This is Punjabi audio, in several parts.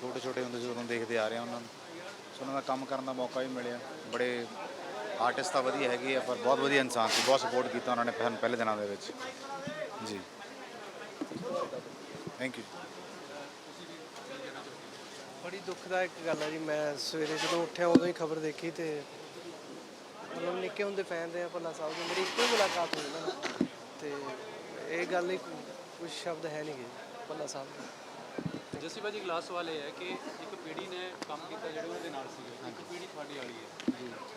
ਛੋਟੇ ਛੋਟੇ ਹੁੰਦੇ ਸੀ ਉਦੋਂ ਦੇਖਦੇ ਆ ਰਹੇ ਹਾਂ ਉਹਨਾਂ ਨੂੰ। ਸੋ ਉਹਨਾਂ ਦਾ ਕੰਮ ਕਰਨ ਦਾ ਮੌਕਾ ਵੀ ਮਿਲਿਆ। ਬੜੇ ਆਰਟਿਸਟ ਤਾਂ ਵਧੀਆ ਹੈਗੇ ਆ, ਪਰ ਬਹੁਤ ਵਧੀਆ ਇਨਸਾਨ ਸੀ, ਬਹੁਤ ਸਪੋਰਟ ਕੀਤਾ ਉਹਨਾਂ ਨੇ ਪਹਿ- ਪਹਿਲੇ ਦਿਨਾਂ ਦੇ ਵਿੱਚ। ਜੀ। ਥੈਂਕ ਯੂ ਬੜੀ ਦੁਖਦਾਇਕ ਗੱਲ ਹੈ ਜੀ। ਮੈਂ ਸਵੇਰੇ ਜਦੋਂ ਉੱਠਿਆ ਉਦੋਂ ਹੀ ਖਬਰ ਦੇਖੀ ਤੇ ਮਤਲਬ ਨਿੱਕੇ ਹੁੰਦੇ ਫੈਨ ਰਹੇ ਆ, ਭੱਲਾ ਸਾਹਿਬ ਦੇ। ਮੇਰੀ ਇੱਕੋ ਹੀ ਮੁਲਾਕਾਤ ਹੋਈ ਨਾ। ਤੇ ਇਹ ਗੱਲ ਹੀ ਕੁਝ ਸ਼ਬਦ ਹੈ ਨਹੀਂ ਗੇ, ਭੱਲਾ ਸਾਹਿਬ ਦੇ। ਜੱਸੀ ਭਾਜੀ ਕਲਾਸ ਵਾਲੇ ਹੈ ਕਿ ਇੱਕ ਪੀੜੀ ਨੇ ਕੰਮ ਕੀਤਾ ਜਿਹੜੇ ਉਹਦੇ ਨਾਲ ਸੀਗੇ। ਇੱਕ ਪੀੜੀ ਤੁਹਾਡੀ ਵਾਲੀ ਹੈ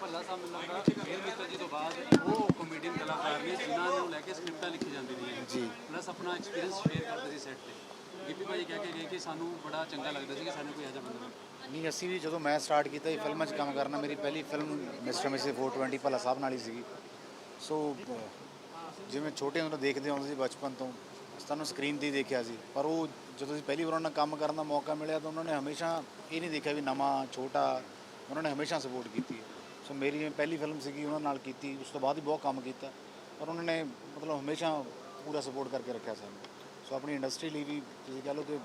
ਭੱਲਾ ਸਾਹਿਬ ਮੈਨੂੰ ਲੱਗਦਾ ਮੇਰ ਮਿੱਤਰ ਜੀ ਤੋਂ ਬਾਅਦ ਉਹ ਕਮੇਡੀਅਨ ਕਲਾਕਾਰ ਨੇ ਜਿਨ੍ਹਾਂ ਨੂੰ ਲੈ ਕੇ ਸਕ੍ਰਿਪਟਾਂ ਲਿਖੀ ਜਾਂਦੀ ਰਹੀਆਂ ਜੀ। ਪਲੱਸ ਆਪਣਾ ਐਕਸਪੀਰੀਅੰਸ ਸ਼ੇਅਰ ਕਰਦੇ ਸੀ ਸੈੱਟ ਤੇ। ਗਿੱਪੀ ਭਾਜੀ ਕਹਿ ਕੇ ਗਏ ਕਿ ਸਾਨੂੰ ਬੜਾ ਚੰਗਾ ਲੱਗਦਾ ਸੀ ਕਿ ਸਾਨੂੰ ਕੋਈ ਜਿਹਾ ਬੰਦਾ। ਨਹੀਂ ਅਸੀਂ ਵੀ ਜਦੋਂ ਮੈਂ ਸਟਾਰਟ ਕੀਤਾ ਇਹ ਫਿਲਮਾਂ 'ਚ ਕੰਮ ਕਰਨਾ ਮੇਰੀ ਪਹਿਲੀ film mister Mrs 420 Bhalla sahib ਨਾਲ ਹੀ ਸੀਗੀ। ਸੋ ਜਿਵੇਂ ਛੋਟੇ ਹੁੰਦੇ ਦੇਖਦੇ ਆਉਂਦੇ ਸੀ ਬਚਪਨ ਤੋਂ ਤੁਹਾਨੂੰ ਸਕਰੀਨ ਤੇ ਹੀ ਦੇਖਿਆ ਸੀ। ਪਰ ਉਹ ਜਦੋਂ ਅਸੀਂ ਪਹਿਲੀ ਵਾਰ ਉਹਨਾਂ ਨਾਲ ਕੰਮ ਕਰਨ ਦਾ ਮੌਕਾ ਮਿਲਿਆ ਤਾਂ ਉਹਨਾਂ ਨੇ ਹਮੇਸ਼ਾ ਇਹ ਨਹੀਂ ਦੇਖਿਆ ਵੀ ਨਵਾਂ ਛੋਟਾ ਉਹਨਾਂ ਨੇ ਹਮੇਸ਼ਾ ਸਪੋਰਟ ਕੀਤੀ ਹੈ। ਸੋ ਮੇਰੀ ਇਹ ਪਹਿਲੀ ਫਿਲਮ ਸੀਗੀ ਉਹਨਾਂ ਨਾਲ ਕੀਤੀ ਉਸ ਤੋਂ ਬਾਅਦ ਹੀ ਬਹੁਤ ਕੰਮ ਕੀਤਾ। ਪਰ ਉਹਨਾਂ ਨੇ ਮਤਲਬ ਹਮੇਸ਼ਾ ਪੂਰਾ ਸਪੋਰਟ ਕਰਕੇ ਰੱਖਿਆ ਸਾਨੂੰ। ਸੋ ਆਪਣੀ ਇੰਡਸਟਰੀ ਲਈ ਵੀ ਤੁਸੀਂ ਕਹ ਲਓ ਕਿ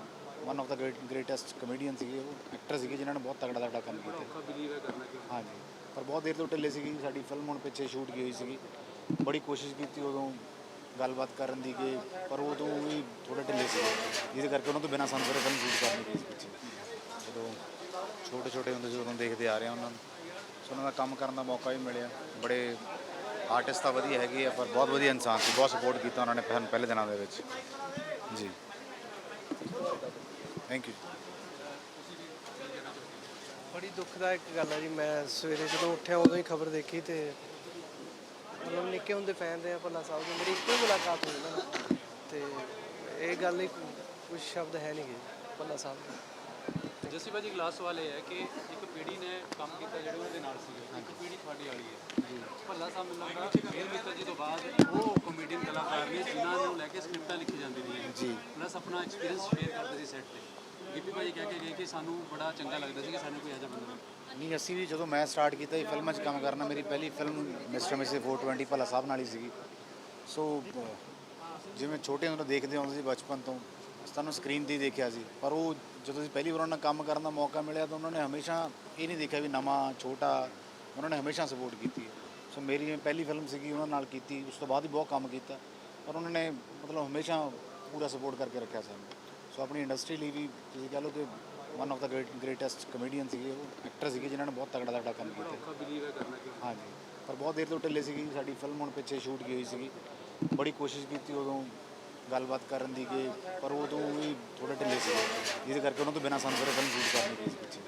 one of the great greatest comedian ਸੀਗੇ ਉਹ ਐਕਟਰ ਸੀਗੇ ਜਿਨ੍ਹਾਂ ਨੇ ਬਹੁਤ ਤਗੜਾ ਤਗੜਾ ਕੰਮ ਕੀਤਾ। ਹਾਂਜੀ। ਪਰ ਬਹੁਤ ਦੇਰ ਤੋਂ ਢਿੱਲੇ ਸੀਗੀ ਸਾਡੀ ਫਿਲਮ ਹੁਣ ਪਿੱਛੇ ਸ਼ੂਟ ਗਈ ਹੋਈ ਸੀਗੀ। ਬੜੀ ਕੋਸ਼ਿਸ਼ ਕੀਤੀ ਉਦੋਂ। ਗੱਲਬਾਤ ਕਰਨ ਦੀ ਕਿ ਪਰ ਉਦੋਂ ਵੀ ਥੋੜੇ ਢਿੱਲੇ ਸੀ। ਜਿਹਦੇ ਕਰਕੇ ਉਹਨਾਂ ਤੋਂ ਬਿਨਾਂ ਸਾਨੂੰ ਫਿਰ ਫਿਲਮ ਸ਼ੂਟ ਕਰਨੀ ਪਈ ਸੀ ਪਿੱਛੇ। ਜਦੋਂ ਛੋਟੇ ਛੋਟੇ ਹੁੰਦੇ ਸੀ, ਉਦੋਂ ਦੇਖਦੇ ਆ ਰਹੇ ਹਾਂ ਉਹਨਾਂ ਨੂੰ। ਸੋ ਉਹਨਾਂ ਦਾ ਕੰਮ ਕਰਨ ਦਾ ਮੌਕਾ ਵੀ ਮਿਲਿਆ। ਬੜੇ ਆਰਟਿਸਟ ਤਾਂ ਵਧੀਆ ਹੈਗੇ ਆ, ਪਰ ਬਹੁਤ ਵਧੀਆ ਇਨਸਾਨ ਸੀ। ਬਹੁਤ ਸਪੋਰਟ ਕੀਤਾ ਉਹਨਾਂ ਨੇ ਪਹਿ- ਪਹਿਲੇ ਦਿਨਾਂ ਦੇ ਵਿੱਚ। ਜੀ। ਥੈਂਕ ਯੂ ਬੜੀ ਦੁਖਦਾਇਕ ਗੱਲ ਹੈ ਜੀ। ਮੈਂ ਸਵੇਰੇ ਜਦੋਂ ਉੱਠਿਆ ਉਦੋਂ ਹੀ ਖਬਰ ਦੇਖੀ ਤੇ ਮਤਲਬ ਨਿੱਕੇ ਹੁੰਦੇ ਫੈਨ ਰਹੇ ਆ ਭੱਲਾ ਸਾਹਿਬ ਦੇ ਮੇਰੀ ਇੱਕੋ ਹੀ ਮੁਲਾਕਾਤ ਹੋਈ ਨਾ। ਤੇ ਇਹ ਗੱਲ ਹੀ ਕੁਝ ਸ਼ਬਦ ਹੈ ਨਹੀਂ ਗੇ ਭੱਲਾ ਸਾਹਿਬ ਦੇ ਜੱਸੀ ਭਾਜੀ ਕਲਾਸ ਵਾਲੇ ਹੈ ਕਿ ਇੱਕ ਪੀੜੀ ਨੇ ਕੰਮ ਕੀਤਾ ਜਿਹੜੇ ਉਹਦੇ ਨਾਲ ਸੀਗੇ ਇੱਕ ਪੀੜੀ ਤੁਹਾਡੀ ਵਾਲੀ ਹੈ ਭੱਲਾ ਸਾਹਿਬ ਮੈਨੂੰ ਲੱਗਦਾ ਮੇਰ ਮਿੱਤਰ ਜੀ ਤੋਂ ਬਾਅਦ ਉਹ ਕਮੇਡੀਅਨ ਕਲਾਕਾਰ ਨੇ ਜਿਨ੍ਹਾਂ ਨੂੰ ਲੈ ਕੇ ਸਕ੍ਰਿਪਟਾਂ ਲਿਖੀ ਜਾਂਦੀ ਰਹੀਆਂ ਜੀ। ਪਲੱਸ ਆਪਣਾ ਐਕਸਪੀਰੀਅੰਸ ਸ਼ੇਅਰ ਕਰਦੇ ਸੀ ਸੈੱਟ ਤੇ। ਗਿੱਪੀ ਭਾਜੀ ਕਹਿ ਕੇ ਗਏ ਕਿ ਸਾਨੂੰ ਬੜਾ ਚੰਗਾ ਲੱਗਦਾ ਸੀ ਕਿ ਸਾਨੂੰ ਕੋਈ ਇਹੋ ਬੰਦਾ ਨਹੀਂ, ਅਸੀਂ ਵੀ ਜਦੋਂ ਮੈਂ ਸਟਾਰਟ ਕੀਤਾ ਇਹ ਫਿਲਮਾਂ 'ਚ ਕੰਮ ਕਰਨਾ, ਮੇਰੀ ਪਹਿਲੀ ਫਿਲਮ ਮਿਸਟਰ ਮਿਸੇ 420 ਭਲਾ ਸਾਹਿਬ ਨਾਲ ਹੀ ਸੀਗੀ। ਸੋ ਜਿਵੇਂ ਛੋਟੇ ਹੁੰਦੇ ਦੇਖਦੇ ਆਉਂਦੇ ਸੀ ਬਚਪਨ ਤੋਂ, ਸਾਨੂੰ ਸਕਰੀਨ ਤੇ ਹੀ ਦੇਖਿਆ ਸੀ। ਪਰ ਉਹ ਜਦੋਂ ਅਸੀਂ ਪਹਿਲੀ ਵਾਰ ਉਹਨਾਂ ਨਾਲ ਕੰਮ ਕਰਨ ਦਾ ਮੌਕਾ ਮਿਲਿਆ ਤਾਂ ਉਹਨਾਂ ਨੇ ਹਮੇਸ਼ਾ ਇਹ ਨਹੀਂ ਦੇਖਿਆ ਵੀ ਨਵਾਂ, ਛੋਟਾ, ਉਹਨਾਂ ਨੇ ਹਮੇਸ਼ਾ ਸਪੋਰਟ ਕੀਤੀ ਸੋ ਮੇਰੀ ਜਿਵੇਂ ਪਹਿਲੀ ਫਿਲਮ ਸੀਗੀ, ਉਹਨਾਂ ਨਾਲ ਕੀਤੀ, ਉਸ ਤੋਂ ਬਾਅਦ ਹੀ ਬਹੁਤ ਕੰਮ ਕੀਤਾ। ਪਰ ਉਹਨਾਂ ਨੇ ਮਤਲਬ ਹਮੇਸ਼ਾ ਪੂਰਾ ਸਪੋਰਟ ਕਰਕੇ ਰੱਖਿਆ ਸਾਨੂੰ। ਸੋ ਆਪਣੀ ਇੰਡਸਟਰੀ ਲਈ ਵੀ ਤੁਸੀਂ ਕਹ ਲਓ ਕਿ one of the great greatest comedian ਸੀਗੇ ਉਹ ਐਕਟਰ ਸੀਗੇ ਜਿਨ੍ਹਾਂ ਨੇ ਬਹੁਤ ਤਗੜਾ ਤਗੜਾ ਕੰਮ ਕੀਤਾ। ਹਾਂਜੀ ਪਰ ਬਹੁਤ ਦੇਰ ਤੋਂ ਢਿੱਲੇ ਸੀਗੀ ਸਾਡੀ ਫਿਲਮ ਹੁਣ ਪਿੱਛੇ ਸ਼ੂਟ ਗਈ ਹੋਈ ਸੀਗੀ। ਬੜੀ ਕੋਸ਼ਿਸ਼ ਕੀਤੀ ਉਦੋਂ ਗੱਲਬਾਤ ਕਰਨ ਦੀ ਕਿ ਪਰ ਉਦੋਂ ਵੀ ਥੋੜੇ ਢਿੱਲੇ ਸੀ ਜਿਹਦੇ ਕਰਕੇ ਉਹਨਾਂ ਤੋਂ ਬਿਨਾਂ ਸਾਨੂੰ ਫਿਰ ਫਿਲਮ ਸ਼ੂਟ ਕਰਨੀ ਪਈ ਸੀ ਪਿੱਛੇ।